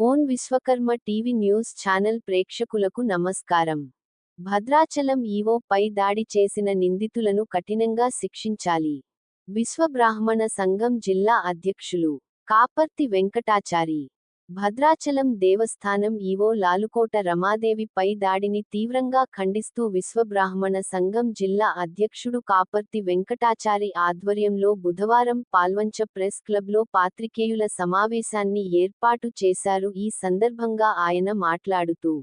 Own Vishwakarma TV news channel ప్రేక్షకులకు నమస్కారం. భద్రాచలం ఈవోపై దాడి చేసిన నిందితులను కఠినంగా శిక్షించాలి. విశ్వబ్రాహ్మణ సంఘం జిల్లా అధ్యక్షులు కాపర్తి వెంకటాచారి. భద్రాచలం దేవస్థానం ఈవో లాలుకోట రమాదేవి పై దాడిని తీవ్రంగా ఖండిస్తూ విశ్వబ్రాహ్మణ సంఘం జిల్లా అధ్యక్షుడు కాపర్తి వెంకటాచారి ఆధ్వర్యంలో బుధవారం పాల్వంచ ప్రెస్ క్లబ్లో పాత్రికేయుల సమావేశాన్ని ఏర్పాటు చేశారు. ఈ సందర్భంగా ఆయన మాట్లాడుతూ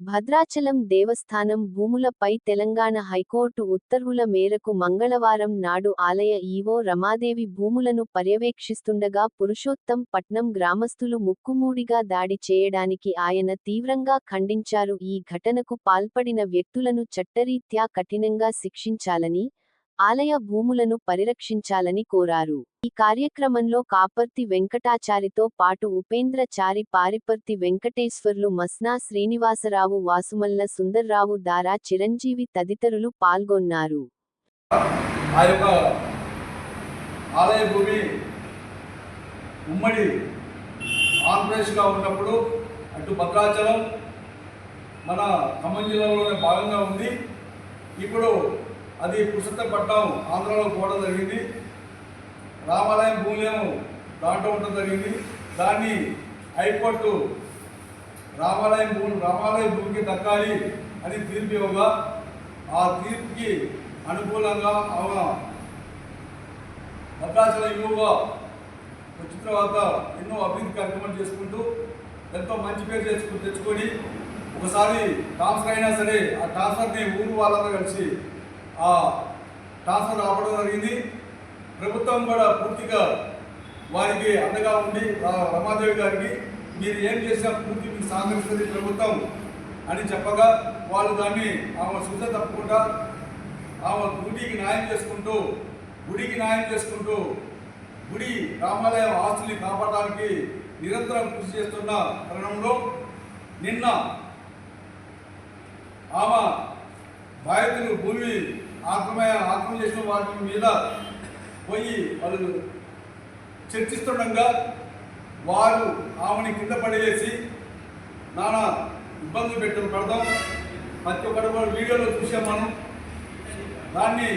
భద్రాచలం దేవస్థానం భూములపై తెలంగాణ హైకోర్టు ఉత్తర్వుల మేరకు మంగళవారం నాడు ఆలయ ఈవో రమాదేవి భూములను పర్యవేక్షిస్తుండగా పురుషోత్తం పట్నం గ్రామస్తులు ముక్కుమూడిగా దాడి చేయడానికి ఆయన తీవ్రంగా ఖండించారు. ఈ ఘటనకు పాల్పడిన వ్యక్తులను చట్టరీత్యా కఠినంగా శిక్షించాలని ఆలయ భూములను పరిరక్షించాలని కోరారు. ఈ కార్యక్రమంలో కాపర్తి వెంకటాచారితో పాటు ఉపేంద్రచారి పారిపర్తి వెంకటేశ్వర్లు మస్నా శ్రీనివాసరావు వాసుమల్ల సుందర్రావు దారా చిరంజీవి తదితరులు పాల్గొన్నారు. ఆలయ భూమి ఉమ్మడి ఆంధ్రప్రదేశ్గా ఉన్నప్పుడు అటు భద్రాచలం మన ఖమ్మం జిల్లాలోనే భాగంగా ఉంది. ఇప్పుడు అది పురుషోత్తపట్నం ఆంధ్రలో పోవడం జరిగింది. రామాలయం భూములేమో దాంట్లో ఉండడం జరిగింది. దాన్ని హైకోర్టు రామాలయం భూమి రామాలయం భూమికి దక్కాలి అని తీర్పు ఇవ్వగా ఆ తీర్పుకి అనుకూలంగా ఆమె భద్రాచలం యువగా వచ్చిన తర్వాత ఎన్నో అభివృద్ధి కార్యక్రమాలు చేసుకుంటూ ఎంతో మంచి పేరు తెచ్చుకుని తెచ్చుకొని ఒకసారి ట్రాన్స్ఫర్ అయినా సరే ఆ ట్రాన్స్ఫర్ని ఊరు వాళ్ళందరూ కలిసి ఆ ట్రాన్స్ఫర్ రావడం జరిగింది. ప్రభుత్వం కూడా పూర్తిగా వారికి అండగా ఉండి రమాదేవి గారికి మీరు ఏం చేసినా పూర్తి మీకు సహకరిస్తుంది ప్రభుత్వం అని చెప్పగా వాళ్ళు దాన్ని ఆమె శుద్ధ తప్పకుండా ఆమె గుడికి న్యాయం చేసుకుంటూ గుడికి న్యాయం చేసుకుంటూ గుడి రామాలయం ఆస్తుల్ని కాపాడడానికి నిరంతరం కృషి చేస్తున్న తరుణంలో నిన్న ఆమె బాధితులు భూమి ఆత్మయ ఆత్మ చేసిన వాటి మీద పోయి వాళ్ళు చర్చిస్తుండగా వారు ఆమెని కింద పడేసి నానా ఇబ్బందులు పెట్టడం పెడదాం. ప్రతి ఒక్కటి కూడా వీడియోలో చూసాం మనం. దాన్ని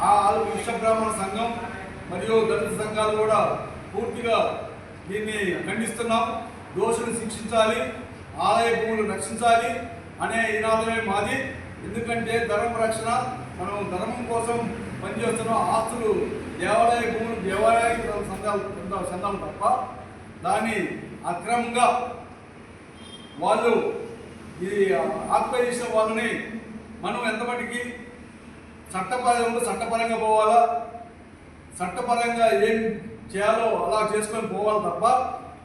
ఆ విశ్వ బ్రాహ్మణ సంఘం మరియు దళిత సంఘాలు కూడా పూర్తిగా దీన్ని ఖండిస్తున్నాం. దోషులు శిక్షించాలి ఆలయ భూములు రక్షించాలి అనే ఈనాదమే మాది. ఎందుకంటే ధర్మ రక్షణ మనం ధర్మం కోసం పనిచేస్తున్నాం ఆస్తులు దేవాలయ భూములు దేవాలయానికి సంఘాలు సంఘాలు తప్ప దాన్ని అక్రమంగా వాళ్ళు ఈ ఆక్యుపై చేసిన వాళ్ళని మనం ఎంతమటికి చట్టపరంగా చట్టపరంగా పోవాలా? చట్టపరంగా ఏం చేయాలో అలా చేసుకొని పోవాలి తప్ప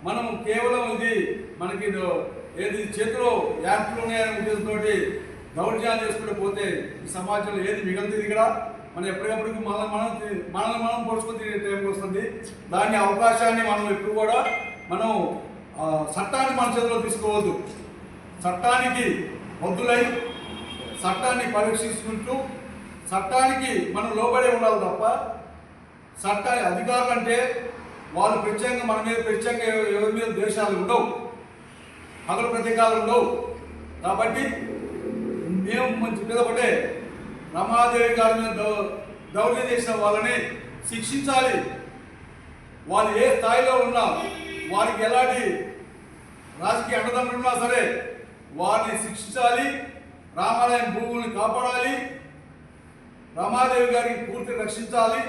మనం కేవలం ఇది మనకి ఏది చేతిలో యాప్లు ఉన్నాయనే ఉద్దేశంతో దౌర్జాలు చేసుకుంటూ పోతే ఈ సమాజంలో ఏది మిగులుతుంది ఇక్కడ? మనం ఎప్పటికప్పుడు మనం మనం మనల్ని మనం పోల్చుకుని తినే టైంకి వస్తుంది. దాని అవకాశాన్ని మనం ఎప్పుడు కూడా మనం చట్టాన్ని మన చేతిలో తీసుకోవద్దు. చట్టానికి వద్దులై చట్టాన్ని పరీక్షించుకుంటూ చట్టానికి మనం లోబడి ఉండాలి తప్ప చట్ట అధికారులు అంటే వాళ్ళు ప్రత్యేకంగా మన మీద ప్రత్యేకంగా ఎవరి మీద ద్వేషాలు ఉండవు. పగలు ప్రతీకాలు ఉండవు. కాబట్టి మేము మంచి మీద ఒకటే రమాదేవి గారి మీద దౌ- చేసిన వాళ్ళని శిక్షించాలి. వాళ్ళు ఏ స్థాయిలో ఉన్నా వారికి ఎలాంటి రాజకీయ అండదండలు ఉన్నా సరే వారిని శిక్షించాలి. రామాలయం భూముల్ని కాపాడాలి. రమాదేవి గారికి పూర్తి రక్షించాలి.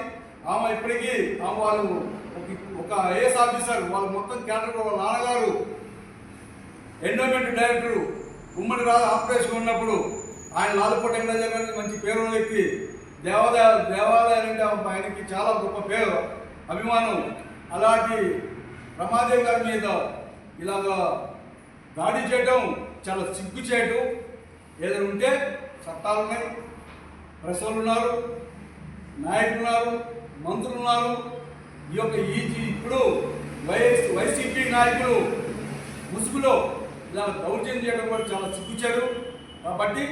ఆమె ఇప్పటికీ ఆమె వాళ్ళు ఒక- ఒక ఐఏఎస్ ఆఫీసర్ వాళ్ళ మొత్తం క్యాడర్ వాళ్ళ నాన్నగారు. ఎండోమెంట్ డైరెక్టర్ ఉమ్మడి రా ఆపరేషన్ ఉన్నప్పుడు ఆయన లాలుపూట వెంకటరాజు గారికి మంచి పేరు ఉన్న వ్యక్తి. దేవాలయ దేవాలయాలు అంటే ఆయనకి చాలా గొప్ప పేరు అభిమానం. అలాంటి రమాదేవి గారి మీద ఇలాగ దాడి చేయటం చాలా సిగ్గు చేయటం. ఏదైనా ఉంటే చట్టాలు ఉన్నాయి. ప్రజలు ఉన్నారు నాయకులు ఉన్నారు మంత్రులు ఉన్నారు. ఈ యొక్క ఈ ఇప్పుడు వైఎస్ వైసీపీ నాయకులు ముసుగులో ఇలా దౌర్జన్యం చేయడం కూడా చాలా సిగ్గుచారు కాబట్టి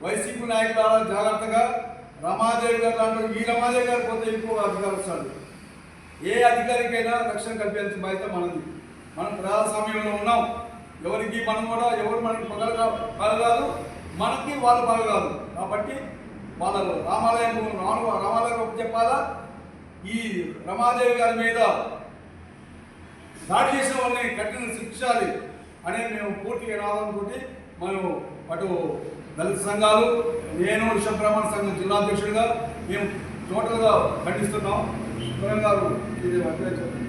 వైసీపీ నాయకులు అలా జాగ్రత్తగా రమాదేవి గారు లాంటి ఈ రమాదేవి గారు పోతే ఇంకో అధికారం వస్తాడు ఏ అధికారికైనా రక్షణ కల్పించాల్సిన బాధ్యత మనది. మనం ప్రజాస్వామ్యంలో ఉన్నాం. ఎవరికి మనం కూడా ఎవరు మనకి పగల పగలరాదు మనకి వాళ్ళు పగలరాదు కాబట్టి వాళ్ళ రామాలయం రాను రామాలయం చెప్పాలా? ఈ రమాదేవి గారి మీద దాడి చేసిన వాళ్ళని కఠిన శిక్షాలి అనేది మేము పూర్తిగా రావాలనుకుంటే మనం అటు దళిత సంఘాలు నేను విశ్వబ్రాహ్మణ సంఘం జిల్లా అధ్యక్షుడిగా మేము టోటల్గా ఖండిస్తున్నాం. గారు ఇది అధ్యక్షుడు